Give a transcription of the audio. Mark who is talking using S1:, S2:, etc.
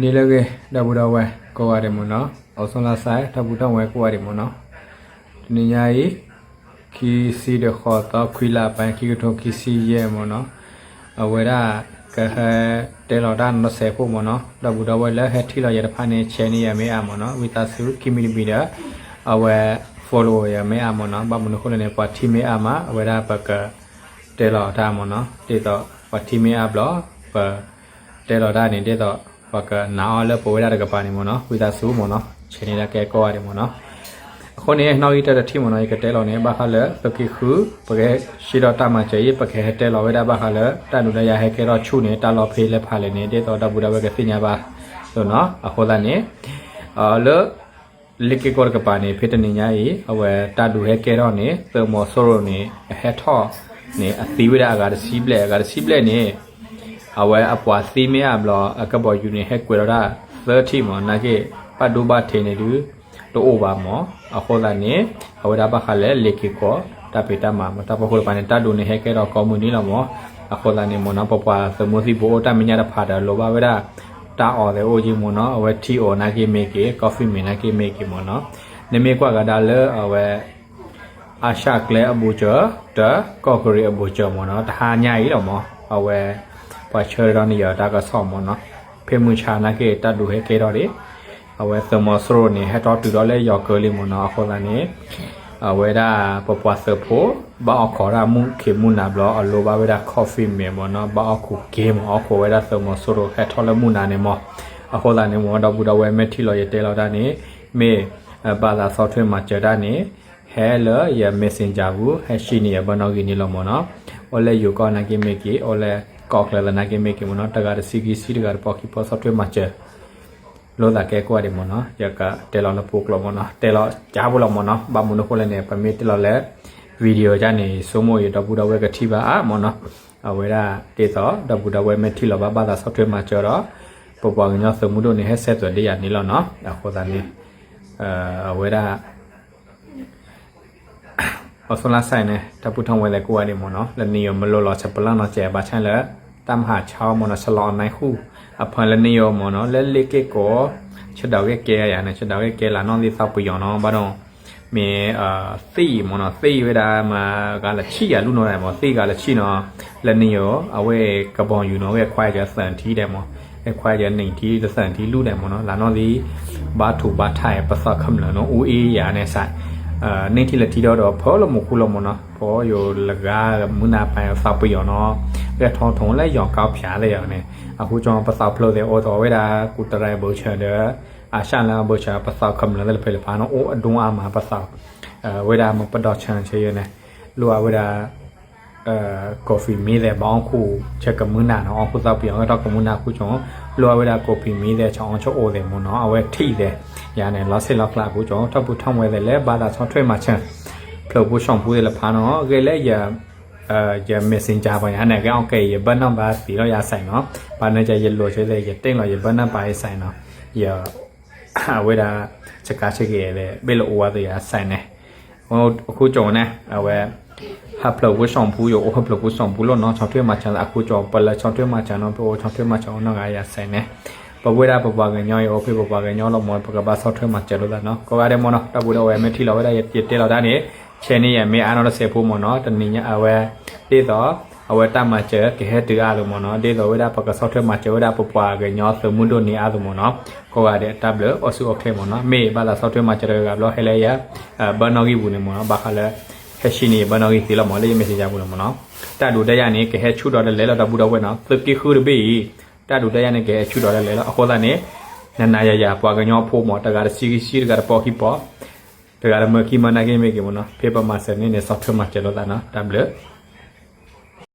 S1: နေလကေတဘူတော်ဝဲကိုရတယ်မနော်အောဆုံးလာဆိုင်တဘူတော်ဝဲကိုရတယ်မနော်ဒီနေ့ညာရီခီစီ de ခေါ်တော့ခွီလာပိုင်ခီကထုံခီစီရဲမနော်အဝဲရကဟတဲလော်ဒါနဆေဖို့မနော်တဘူတော်ဝဲလက်ဟက်ထီလော်ရတဲ့ဖာနေချဲနေရမေအမနော်ဝီတာစုကီမီလီမီဒါအဝဲ follow ရမေအမနော်ဘာမနခုလည်းပတ်တီမေအမအဝဲရပကတဲလော်ဒါမနော်တေတော့ပတ်တီမေအဘလပတဲလော်ဒါနေတေတော့ ပကနာအလပေါ်ရတဲ့ကပါနေမနော်ဝိသဆူမနော်ချင်နေတဲ့ကဲကောရတယ်မနော်အခုနေနောက်ရတဲ့တိမနော်ကတဲလောနေဘာခလပကိခုပကဲရှိတော့တမချေပကဲတဲလောဝဲတာဘာခလတနုလည်းရဟဲကဲတော့ချုနေတာလောဖေးလက်ဖာလည်းနေတဲ့တော့တဘူရဝဲကစညာပါဆိုနော်အခုလာနေအလလိကေကောကပါနေဖေတနေညာဤအဝဲတတူဟဲကဲတော့နေသေမောဆိုရိုနေဟဲထော့နေအသီဝိဒါကရစီပလက်ကရစီပလက်နေ အဝဲအပွားစီမရဘလအကဘောယူနေဟက်ကွေရာ30မနာကေပတ်ဒူဘာထေနေလူတိုအိုဘာမောအခေါ်လာနေအဝဲဒါဘခလဲလေကေကောတပေတမမတပခိုပနေတဒူနေဟက်ကေတော့ကော်မူနီလောမောအခေါ်လာနေမနောပပွားသမုစီဘောတမညာတဖာတာလောဘဝဲဒါတာအော်လေအိုဂျီမနောအဝဲတီအော်နာကေမေကေကော်ဖီမီနာကေမေကေမနောနေမေကွာကဒါလဲအဝဲအာရှကလဲအဘူချာတကော်ကရီအဘူချာမနောတဟာညာကြီးလောမောအဝဲ ပချေရနီယာတာကဆောမနော်ဖေမူချာနာကေတတ်လူဟဲကေတော့လေအဝဲသမစရိုနေဟက်တော့တူတော့လေယော်ကလေးမနော်ခေါ်လာနေအဝဲဒါပပွားဆဖို့ဘာခေါ်ရမှုခေမှုနာဘလအလိုဘာဝဲဒါကော်ဖီမေမနော်ဘာအခုဂေးမအခုဝဲဒါသမစရိုဟက်ထော်လမှုနာနေမအခေါ်လာနေမတော့ဘူးတော့ဝဲမက်ထီလော်ရတဲလောက်တာနေမေဘာသာဆော့ဖ်ဝဲမှာကြတာနေဟဲလရ messenger ဘူးဟက်ရှိနေရဘနော်ကြီးနေလို့မနော် ole yo ka na ke me ke ole ka kla la na ke me ke mo no ta ga si ki si ga pa ki pa software ma che lo la ke ko de mo no ya ka te lo na pu klo mo no te lo ja bu lo mo no ba mo no ko le ne pa me te lo le video ja ne so mo ye da bu da we ka thi ba a mo no a we da te to da bu da we me thi lo ba ba da software ma che ro po po nya so mu do ne headset to de ya ni lo no a ko da ni အဲဝေဒအဆလာဆိုင်နေတပူထောင်းဝဲလေကိုရတယ်မနော်လနီယမလောလောချက်ပလန်တော့ကျဲပါချန်လေ တမ်ဟာချောင်းမနော်ဆလောနိုင်ခုအဖန်လနီယမနော်လဲလေကေကိုချက်တော့ကဲရရနေချက်တော့ကဲလာနော်ဒီသောက်ပူယောနော်ဘာတော့မေအာသိမနော်သိဝဲတာမှာကလည်းချိရလူနော်တယ်မောသိကလည်းချိနော်လနီယအဝဲကပွန်ယူနော်ရဲ့ခွိုက်ကြစန်တီးတယ်မောအဲခွိုက်ကြနေတီးစန်တီးလူတယ်မောနော်လာနော်ဒီဘာထူဘာထိုင်ပစခမ်လနော်ဦးအေးရနေဆိုင်အာနေတိလတီတော့တော့ဖောလမခုလမနော်ဖောယိုလကားမနာပိုင်ဖောက်ပယောနော် ကဲထုံထုံလဲယောင်ကောက်ဖြာလဲယောနေအခုကျွန်တော်ပစောက်ဖလို့တဲ့အော်တော်ဝဲတာကုတရိုင်ဘောချန်တဲ့အာရှန်လာဘောချာပစောက်ခမလဲဖေလဖာနော်အိုအဒုံအာမှာပစောက်အဲဝဲတာမပတော့ချန်ချေရနေလူဝဲတာအဲကော်ဖီမီးတဲ့ဘောင်းခုချက်ကမနာနော်အခုသောက်ပြောင်းတော့ကမနာခုကျွန်တော်လောဝဲတာကော်ဖီမီးတဲ့ချောင်းချောအိုတယ်မနော်အဝဲထိတယ်ညာနေလောဆစ်လောက်လာခုကျွန်တော်ထပ်ဖို့ထောင်းဝဲတယ်လဲဘာသာချောင်းထွဲမှာချန်ဖလို့ဖို့ရှောင်းဖို့လေဖာနော်ကဲလဲရ ya messenger ba ya na ga okay ya ban number ti lo ya sai no ba na ja ya lo che le ya tain lo ya ban number ya sai no ya we da cha ka che ge le be lo wa ya sai ne ho khu jo na we ha plo wo song pu yo ha plo wo song pu lo no cha twe ma cha a khu jo pa la cha twe ma cha no po cha twe ma cha no ga ya sai ne ပပွေးတာပပွားကညောရောဖေပပွားကညောလို့မောပကပါဆော့ထွဲမှာကျလို့တာနော်ကိုရတယ်မောနော်တပ်ဘူးတော့ဝယ်မထီလောက်ရတဲ့ပြတက်လောက်တာနေ บเที่ยวมาจันเนาะกายาใส่เนี่ยปะเวลาปะปะกันย่อยโอเคปะปะกันย่อเราหมดปะกะบาชอบเที่ยวมาจันแล้วเนาะก็ว่าได้หมดเนาะตะบูเราไว้ไม่ที่เราไว้ได้เย็ดเราได้นี่เชนี่ยังไม่อ่านเราเสียผู้หมดเนาะตอนนี้เนี่ยเอาไว้ที่ต่อเอาไว้ตามมาเจอque es tu algo မနော်ဒီတော့ဝိဒါပကဆော့ထမချဝိဒါပပွားကညောသမှုဒိုနီအားသမနော်ကိုရတဲ့တဘလအဆူအခဲမနော်မေဘာလာဆော့ထမချရကဘလဟဲလေယာဘနော်ဂီဘူးနေမနော်ဘာခလဲဟက်ရှိနေဘနော်ဂီစီလမလေးမစီကြဘူးလို့မနော်တတူတဲ့ရနေကဲချူတော်လဲလဲတော့ဘူးတော့ဝဲနော်သကိခူရဘီတတူတဲ့ရနေကဲချူတော်လဲလဲအခေါ်တဲ့နေနနာရရပွားကညောဖို့မောတကာစီစီကပေါ်ဟီပေါ် တကာမကီမနာကေမေကေမနော်ဖေပါမဆန်နေဆော့ထမချလောတာနော်တဘလ